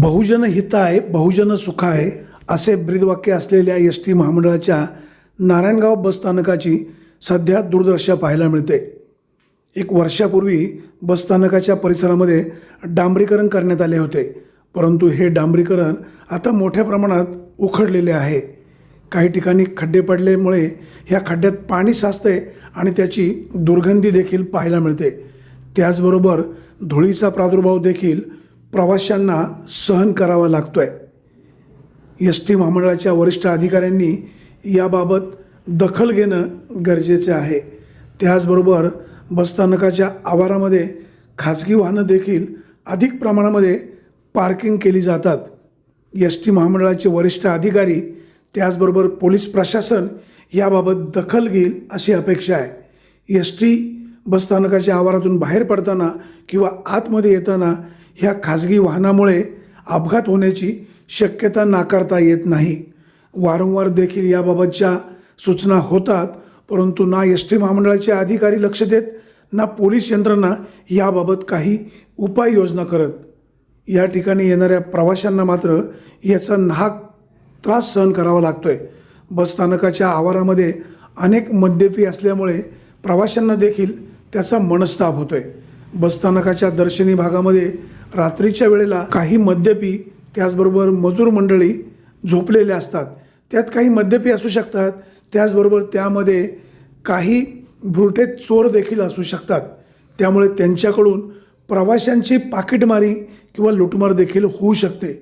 बहुजन आहे बहुजन सुख आहे असे ब्रीदवाक्य असलेल्या एस टी महामंडळाच्या नारायणगाव बसस्थानकाची सध्या दुर्दशा पाहायला मिळते. एक वर्षापूर्वी बसस्थानकाच्या परिसरामध्ये डांबरीकरण करण्यात आले होते परंतु हे डांबरीकरण आता मोठ्या प्रमाणात उखडलेले आहे. काही ठिकाणी खड्डे पडल्यामुळे ह्या खड्ड्यात पाणी साचते आणि त्याची दुर्गंधी देखील पाहायला मिळते. त्याचबरोबर धुळीचा प्रादुर्भाव देखील प्रवाशांना सहन करावा लागतो आहे एस टी महामंडळाच्या वरिष्ठ अधिकाऱ्यांनी याबाबत दखल घेणं गरजेचे आहे. त्याचबरोबर बसस्थानकाच्या आवारामध्ये खाजगी वाहनं देखील अधिक प्रमाणामध्ये पार्किंग केली जातात. एस टी महामंडळाचे वरिष्ठ अधिकारी त्याचबरोबर पोलीस प्रशासन याबाबत दखल घेईल अशी अपेक्षा आहे. एस टी बसस्थानकाच्या आवारातून बाहेर पडताना किंवा आतमध्ये येताना ह्या खाजगी वाहनामुळे अपघात होण्याची शक्यता नाकारता येत नाही. वारंवार देखील याबाबतच्या सूचना होतात परंतु ना एस टी महामंडळाचे अधिकारी लक्ष देत ना पोलीस यंत्रणा याबाबत काही उपाययोजना करत. या ठिकाणी येणाऱ्या प्रवाशांना मात्र याचा नाहक त्रास सहन करावा लागतो आहे बसस्थानकाच्या आवारामध्ये अनेक मद्यपी असल्यामुळे प्रवाशांना देखील त्याचा मनस्ताप होतो आहे बसस्थानकाच्या दर्शनी भागामध्ये रात्रीच्या वेळेला काही मद्यपी त्याचबरोबर मजूर मंडळी झोपलेले असतात. त्यात काही मद्यपी असू शकतात त्याचबरोबर त्यामध्ये काही भुरटे चोर देखील असू शकतात. त्यामुळे त्यांच्याकडून प्रवाशांची पाकिटमारी किंवा लुटमार देखील होऊ शकते.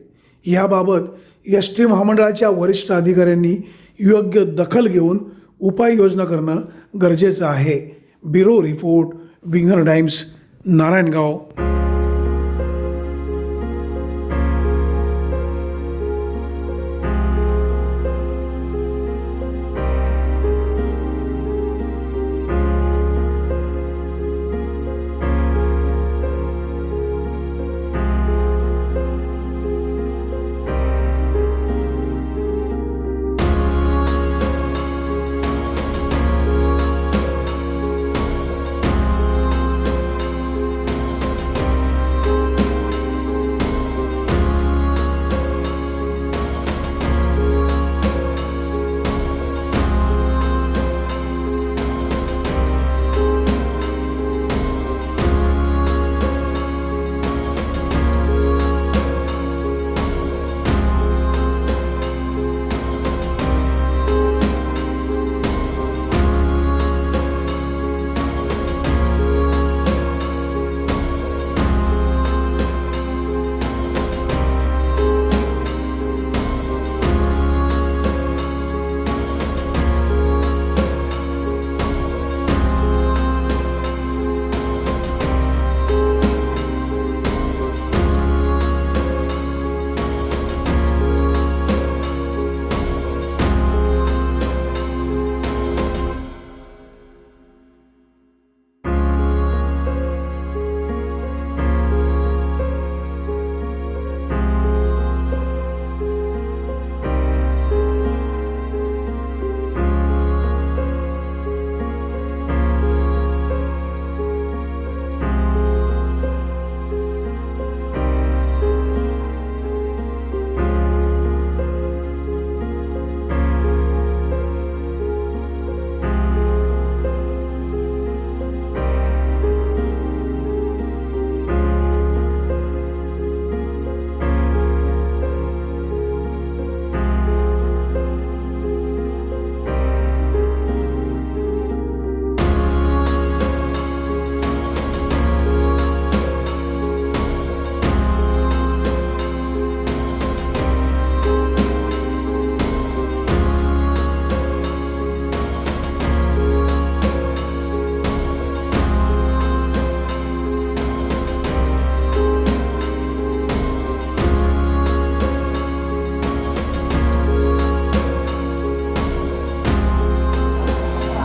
याबाबत एस टी महामंडळाच्या वरिष्ठ अधिकाऱ्यांनी योग्य दखल घेऊन उपाययोजना करणं गरजेचं आहे. Bureau report winger Times Narayangaon.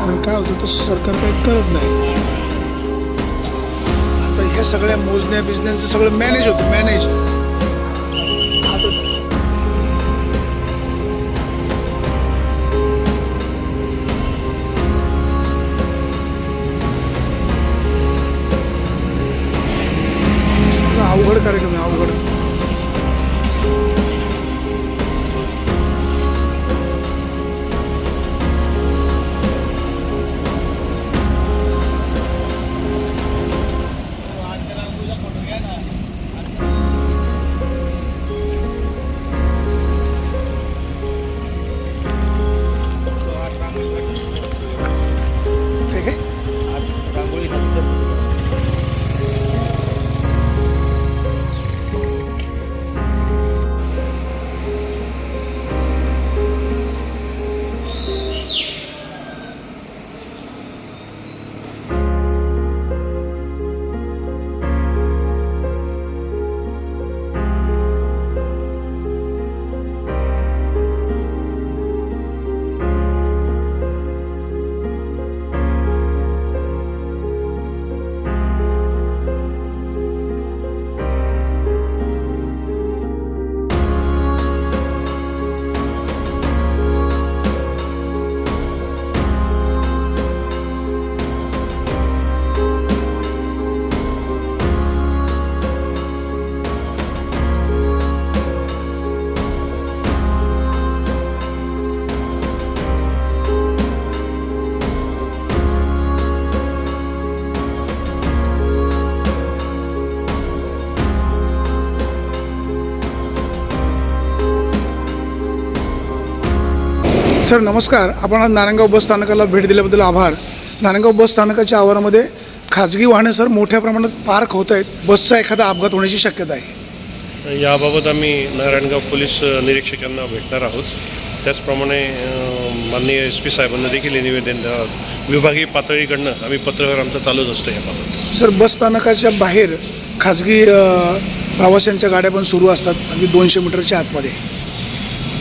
कारण काय होतं तसं सरकार काही करत नाही. आता ह्या सगळ्या मोजण्या बिजण्यांचं सगळं मॅनेज होतं मॅनेज सर नमस्कार. आपण आज नारायणगाव बस स्थानकाला भेट दिल्याबद्दल आभार. नारायणगाव बस स्थानकाच्या आवारामध्ये खाजगी वाहने सर मोठ्या प्रमाणात पार्क होत आहेत. बसचा एखादा अपघात होण्याची शक्यता आहे. याबाबत आम्ही नारायणगाव पोलीस निरीक्षकांना भेटणार आहोत. त्याचप्रमाणे माननीय एस पी साहेबांना देखील हे निवेदन विभागीय पातळीकडनं आम्ही पत्रव्यवहार आमचा चालूच असतो याबाबत. सर बस स्थानकाच्या बाहेर खाजगी प्रवाशांच्या गाड्या पण सुरू असतात. अगदी दोनशे मीटरच्या आतमध्ये.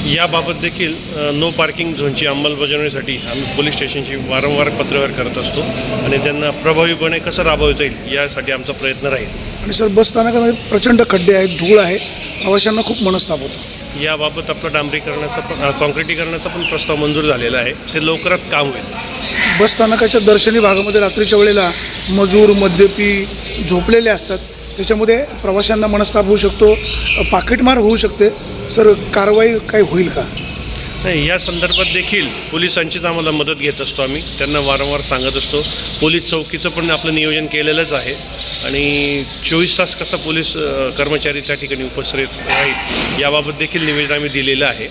याबाबत देखील नो पार्किंग झोनची अंमलबजावणीसाठी आम्ही पोलीस स्टेशनची वारंवार पत्रव्यवहार करत असतो आणि त्यांना प्रभावीपणे कसं राबवता येईल यासाठी आमचा प्रयत्न राहील. आणि सर बस स्थानकामध्ये प्रचंड खड्डे आहेत धूळ आहे. प्रवाशांना खूप मनस्ताप होतो. याबाबत आपलं डांबरीकरणाचा पण अ, काँक्रिटीकरणाचा पण प्रस्ताव मंजूर झालेला आहे. ते लवकरात काम होईल. बस स्थानकाच्या दर्शनी भागामध्ये रात्रीच्या वेळेला मजूर मद्यपी झोपलेले असतात. त्याच्यामध्ये प्रवाशांना मनस्ताप होऊ शकतो पाकिटमार होऊ शकते. सर कारवाई काही होईल का? नाही या संदर्भात देखील पोलिसांचीच आम्हाला मदत घेत असतो आम्ही. त्यांना वारंवार सांगत असतो. पोलीस चौकीचं पण आपलं नियोजन केलेलंच आहे. आणि चोवीस तास कसा पोलीस कर्मचारी त्या ठिकाणी उपस्थित आहेत याबाबत देखील निवेदन आम्ही दिलेलं आहे.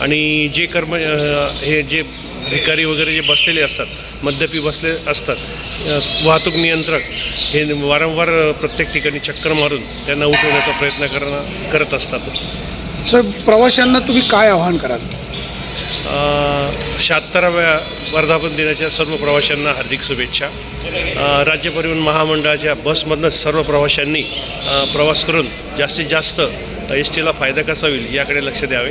आणि जे कर्म हे जे भिकारी वगैरे जे बसलेले असतात मद्यपी बसले असतात वाहतूक नियंत्रक हे वारंवार प्रत्येक ठिकाणी चक्कर मारून त्यांना उठवण्याचा प्रयत्न करणं करत असतातच. सर प्रवाशांना तुम्ही काय आवाहन कराल? शहात्तराव्या वर्धापन दिनाच्या सर्व प्रवाशांना हार्दिक शुभेच्छा. राज्य परिवहन महामंडळाच्या बसमधनं सर्व प्रवाशांनी प्रवास करून जास्तीत जास्त एस टीला फायदा कसा होईल याकडे लक्ष द्यावे.